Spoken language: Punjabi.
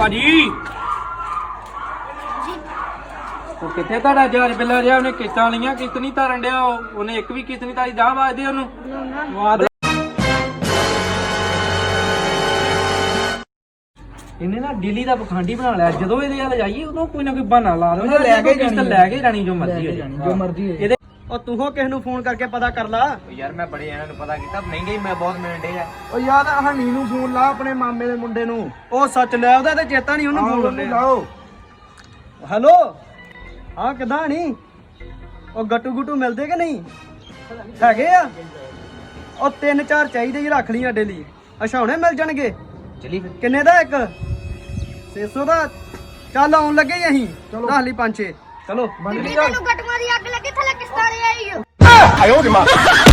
ਭਾਜੀ। ਉਹ ਕਿੱਥੇ ਤੁਹਾਡਾ ਜਹਾਜ਼ ਬਿੱਲਾ ਰਿਹਾ ਉਹਨੇ ਕਿਸ਼ਤਾਂ ਲਈਆਂ ਕਿਸ਼ਤ ਨਹੀਂ ਤਾਰਨ ਡਿਆ ਉਹ। ਉਹਨੇ ਇੱਕ ਵੀ ਕਿਸ਼ਤ ਨਹੀਂ ਤਾਰੀ ਜਾ ਵਾਜਦੇ ਉਹਨੂੰ। ਵਾਦ ਇਹਨੇ ਨਾ ਦਿੱਲੀ ਦਾ ਪਖੰਡੀ ਬਣਾ ਲਿਆ। ਜਦੋਂ ਇਹਦੇ ਵੱਲ ਜਾਈਏ ਉਦੋਂ ਕੋਈ ਨਾ ਕੋਈ ਬਹਾਨਾ ਲਾ ਉਹਨੇ ਲੈ ਕੇ ਕਿਸ਼ਤ ਜਾਣੀ ਲੈ ਕੇ ਜਾਣੀ ਜੋ ਮਰਜ਼ੀ ਹੋ ਜਾਣੀ, ਜੋ ਮਰਜ਼ੀ। ਇਹਦੇ ਉਹ ਤੂੰ ਹੋ ਕਿਸ ਨੂੰ ਫੋਨ ਕਰਕੇ ਪਤਾ ਕਰ ਲਾ। ਯਾਰ ਮੈਂ ਬੜੇ ਇਹਨਾਂ ਨੂੰ ਪਤਾ ਕੀਤਾ। ਮਹਿੰਗੇ ਹੀ ਮੈਂ ਬਹੁਤ ਮਿਲਣ ਡੇ ਆ ਉਹ ਯਾਰ ਹਣੀ ਨੂੰ ਫੋਨ ਲਾ ਆਪਣੇ ਮਾਮੇ ਦੇ ਮੁੰਡੇ ਨੂੰ। ਉਹ ਸੱਚ ਲੈ ਉਹਦਾ ਤੇ ਚੇਤਾ ਨਹੀਂ ਉਹਨੂੰ ਫੋਨ ਲਾਓ। ਹੈਲੋ? ਹਾਂ ਕਿਦਾਂ ਨਹੀਂ ਉਹ ਗੱਟੂ ਗੁੱਟੂ ਮਿਲਦੇ ਕਿ ਨਹੀਂ? ਹੈਗੇ ਆ? ਉਹ ਤਿੰਨ ਚਾਰ ਚਾਹੀਦੇ ਹੀ ਰੱਖ ਲਈ ਸਾਡੇ ਲਈ। ਅੱਛਾ ਹੁਣੇ ਮਿਲ ਜਾਣਗੇ। ਚਲੀ ਫਿਰ। ਕਿੰਨੇ ਦਾ ਇੱਕ? 600 ਦਾ? ਚੱਲ ਆਉਣ ਲੱਗੇ ਹੀ ਅਸੀਂ ਰੱਖ ਲਈ ਪੰਜ ਛੇ। ਚਲੋ ਬਣ ਗਈ ਗੱਲ ਤੈਨੂੰ ਗਟੂਆਂ ਦੀ ਅੱਗ ਲੱਗੀ ਥੱਲੇ ਕਿਸ ਤਰ੍ਹਾਂ ਆਈ ਓ